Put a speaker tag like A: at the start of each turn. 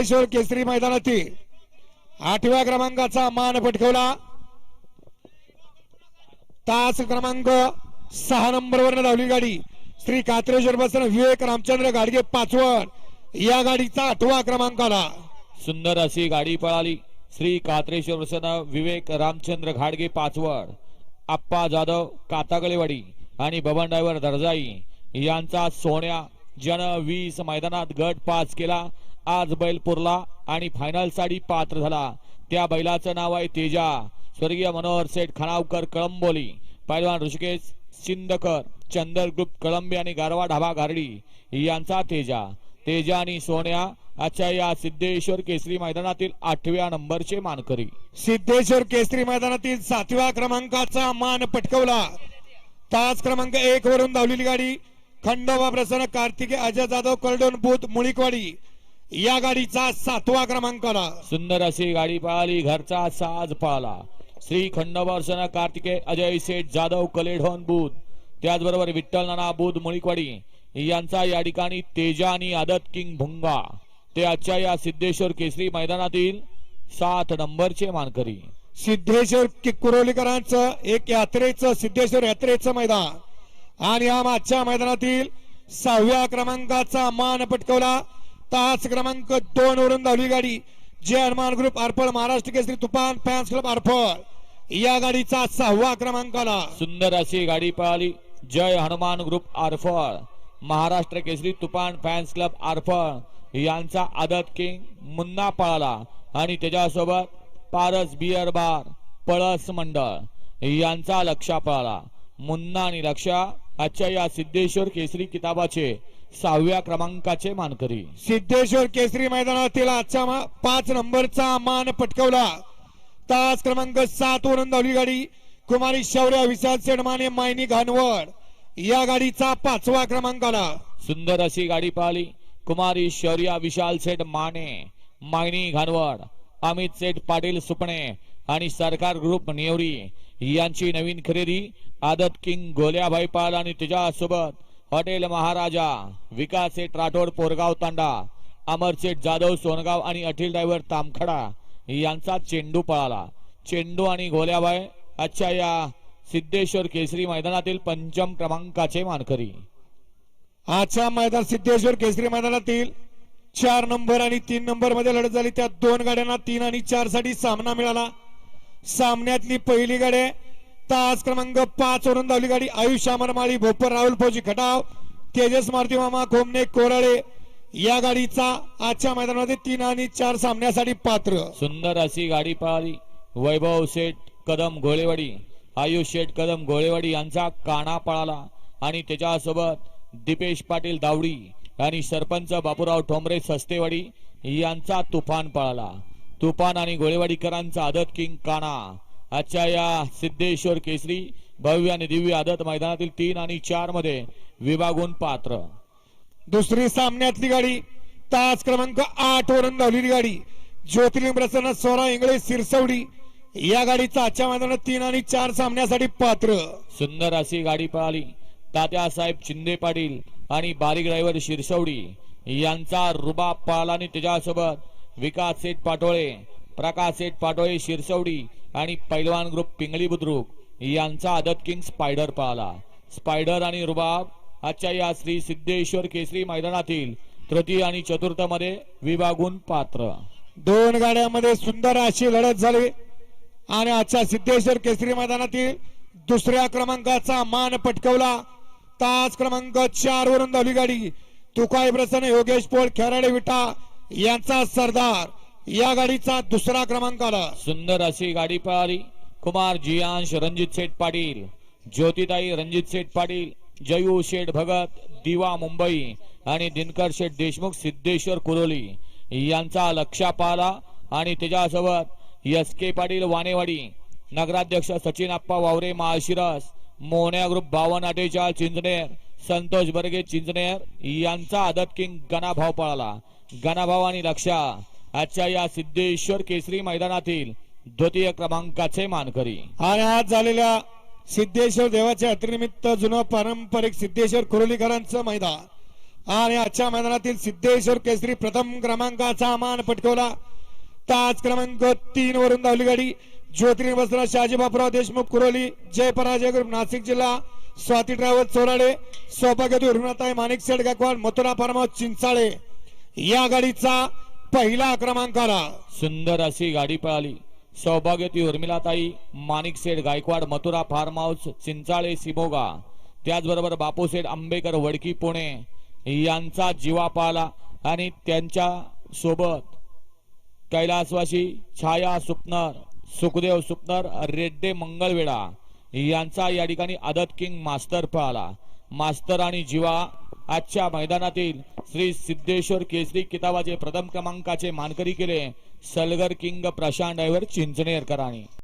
A: सिद्धेश्वर केसरी मैदानातील आठव्या क्रमांकाचा मान पटकवला. तास क्रमांक सहा नंबर वर धावली गाडी. श्री कात्रेश्वर बसन विवेक रामचंद्र गाडगे पाचवड या गाडीचा आठवा क्रमांक आला.
B: सुंदर अशी गाडी पळाली. श्री कात्रेश्वर प्रसन्न विवेक रामचंद्र घाडगे पाचवड आप्पा जाधव कातागळेवाडी आणि बबन ड्रायव्हर दर्जाई यांचा सोन्या जन वीस मैदानात गट पास केला. आज बैल पुरला आणि फायनलसाठी पात्र झाला. त्या बैलाचं नाव आहे तेजा. स्वर्गीय मनोहर सेठ खानावकर कळंबोली. पैलवान ऋषिकेश सिंदकर चंदर ग्रुप कळंबे आणि गारवा ढाबा गारडी. यांचा तेजा. तेजा आणि सोन्या अच्छा या सिद्धेश्वर केसरी मैदानातील आठव्या नंबरचे मानकरी.
A: सिद्धेश्वर केसरी मैदानातील सातव्या क्रमांकाचा मान पटकवला. तास क्रमांक एक वरून धावलेली गाडी खंडोबा प्रसन्न कार्तिके अजय जाधव कर्डोन बुथ मुळीकवाडी. या गाडीचा सातवा क्रमांक आला.
B: सुंदर अशी गाडी पळाली घरचा साज पळाला श्री खंडोबर्षण कार्तिके अजय शेठ जाधव कलेढोन बुध. त्याचबरोबर विठ्ठल नाना बुध मुळीकवाडी. यांचा या ठिकाणी तेजा आणि आदत किंग भुंगा. ते आजच्या या सिद्धेश्वर केसरी मैदानातील सात नंबरचे मानकरी.
A: सिद्धेश्वर कि- कुरोलीकरांचं एक यात्रेचं सिद्धेश्वर यात्रेचं मैदान. आणि या मागच्या मैदानातील सहाव्या क्रमांकाचा मान पटकवला. तास क्रमांक दोन वरून धावली गाडी. जे हनुमान ग्रुप आरफळ महाराष्ट्र केसरी तुफान फॅन्स क्लब आरफळ. या गाडीचा सहावा क्रमांक आला.
B: सुंदर अशी गाडी पळाली. जय हनुमान ग्रुप आरफळ. महाराष्ट्र केसरी तुफान फॅन्स क्लब आरफळ. यांचा आदत किंग मुन्ना पळाला. आणि त्याच्यासोबत पारस बियर बार पळस मंडळ यांचा लक्षा पळाला. मुन्ना आणि लक्षा आजच्या या सिद्धेश्वर केसरी किताबाचे. सहाव्या क्रमांकाचे मानकरी.
A: सिद्धेश्वर केसरी मैदानातील आजच्या पाच नंबरचा मान पटकवला. तास क्रमांक सात वरून धावली गाडी. कुमारी शौर्य विशाल सेडमाने मायनी घानवड. या गाडीचा पाचवा क्रमांक आला.
B: सुंदर अशी गाडी पाहिली. कुमारी शौर्या विशाल सेठ माने मागणी घानवड अमित सेठ पाटील सुपणे आणि सरकार ग्रुप नेवरी यांची नवीन खरेदी आदत किंग गोल्याभाई पाल आणि त्याच्यासोबत हॉटेल महाराजा विकास सेठ राठोड पोरगाव तांडा अमर सेठ जाधव सोनगाव आणि अठिल ड्रायव्हर तामखडा यांचा चेंडू पळाला. चेंडू आणि गोल्याबाई आजच्या या सिद्धेश्वर केसरी मैदानातील पंचम क्रमांकाचे मानकरी.
A: आजच्या मैदान सिद्धेश्वर केसरी मैदानातील चार नंबर आणि तीन नंबरमध्ये लढत झाली. त्या दोन गाड्यांना तीन आणि चारसाठी सामना मिळाला. सामन्यातली पहिली गाडी तास क्रमांक पाच वरून धावली गाडी. आयुष अमरमाळी भोपर राहुल फौजी खटाव तेजस मारुती मामा खोमने कोराळे या गाडीचा आजच्या मैदानामध्ये तीन आणि चार सामन्यासाठी पात्र.
B: सुंदर अशी गाडी पळाली वैभव शेठ कदम घोळेवाडी. आयुष शेठ कदम घोळेवाडी यांचा काना पळाला. आणि त्याच्यासोबत दीपेश पाटील दावडी आणि सरपंच बापूराव ठोंबरे सस्तेवाडी यांचा तुफान पळाला. तुफान आणि घोळेवाडीकरांचा आदत किंग काना. आजच्या या सिद्धेश्वर केसरी भव्य आणि दिव्य आदत मैदानातील तीन आणि चारमध्ये विभागून पात्र.
A: दुसरी सामन्यातली गाडी तास क्रमांक आठ वरून धावलेली गाडी ज्योतिर्लिंग प्रसन्न सोळा इंगळे सिरसवडी. या गाडीचा आजच्या मैदानात तीन आणि चार सामन्यासाठी पात्र.
B: सुंदर अशी गाडी पळाली. तात्यासाहेब शिंदे पाटील आणि बारीक ड्रायव्हर शिरसवडी यांचा रुबाब पळाला आणि त्याच्यासोबत विकास सेठ पाटोळे प्रकाश सेठ पाटोळे शिरसवडी आणि पैलवान ग्रुप पिंगळी बुद्रुक यांचा आदत किंग स्पायडर पळाला स्पायडर आणि रुबाब आजच्या या श्री सिद्धेश्वर केसरी मैदानातील तृतीय आणि चतुर्थमध्ये विभागून पात्र.
A: दोन गाड्यामध्ये सुंदर अशी लढत झाली. आणि आजच्या सिद्धेश्वर केसरी मैदानातील दुसऱ्या क्रमांकाचा मान पटकवला. तास क्रमांक चार वरून धावली गाडी तुकाई प्रसन्न योगेश पोळ खेराडे विटा यांचा सरदार. या गाडीचा दुसरा क्रमांक आला.
B: सुंदर अशी गाडी पळाली कुमार जियांश रणजित शेठ पाटील ज्योतिताई रणजित शेठ पाटील जयू शेठ भगत दिवा मुंबई आणि दिनकर शेठ देशमुख सिद्धेश्वर कुरोली यांचा लक्षा पाहला. आणि त्याच्यासोबत एस के पाटील वानेवाडी नगराध्यक्ष सचिन आप्पा वावरे माळशिरस मोहन्या ग्रुप बावन अठ्ठेचाळ चिंचनेर संतोष बर्गे चिंचनेर यांचा आदत किंग गणाभाव पळाला. गणाभाव आणि लक्षा आजच्या या सिद्धेश्वर केसरी मैदानातील द्वितीय क्रमांकाचे मानकरी.
A: आणि आज झालेल्या सिद्धेश्वर देवाच्या अतिनिमित्त जुनं पारंपरिक सिद्धेश्वर कुरोलीकरांचं मैदान. आणि आजच्या मैदानातील सिद्धेश्वर केसरी प्रथम क्रमांकाचा मान पटकवला. ताज क्रमांक तीन वरून धावली गाडी. ज्योतिरी बसरा शहाजी बापराव देशमुख कुरोली जय पराजय ग्रुप नाशिक जिल्हा स्वाती ट्रॅव्हल चोराडे सौभाग्यवती उर्मिलाताई माणिक शेठ गायकवाड मथुरा फार्मा चिंचाळे. या गाडीचा पहिला क्रमांक आला
B: सुंदर अशी गाडी पळाली. सौभाग्यती उर्मिलाताई माणिक सेठ गायकवाड मथुरा फार्म हाऊस चिंचाळे सिमोगा. त्याचबरोबर बापूसेठ आंबेकर वडकी पुणे. यांचा जीवा पाला आणि त्यांच्यासोबत कैलासवासी छाया सुपनर सुखदेव सुपनर रेड्डे मंगळवेढा यांचा या ठिकाणी आदत किंग मास्तर पळाला. मास्तर आणि जीवा आजच्या मैदानातील श्री सिद्धेश्वर केसरी किताबाचे प्रथम क्रमांकाचे मानकरी केले. Salgar king Prashant driver चिंचणेरकरांनी.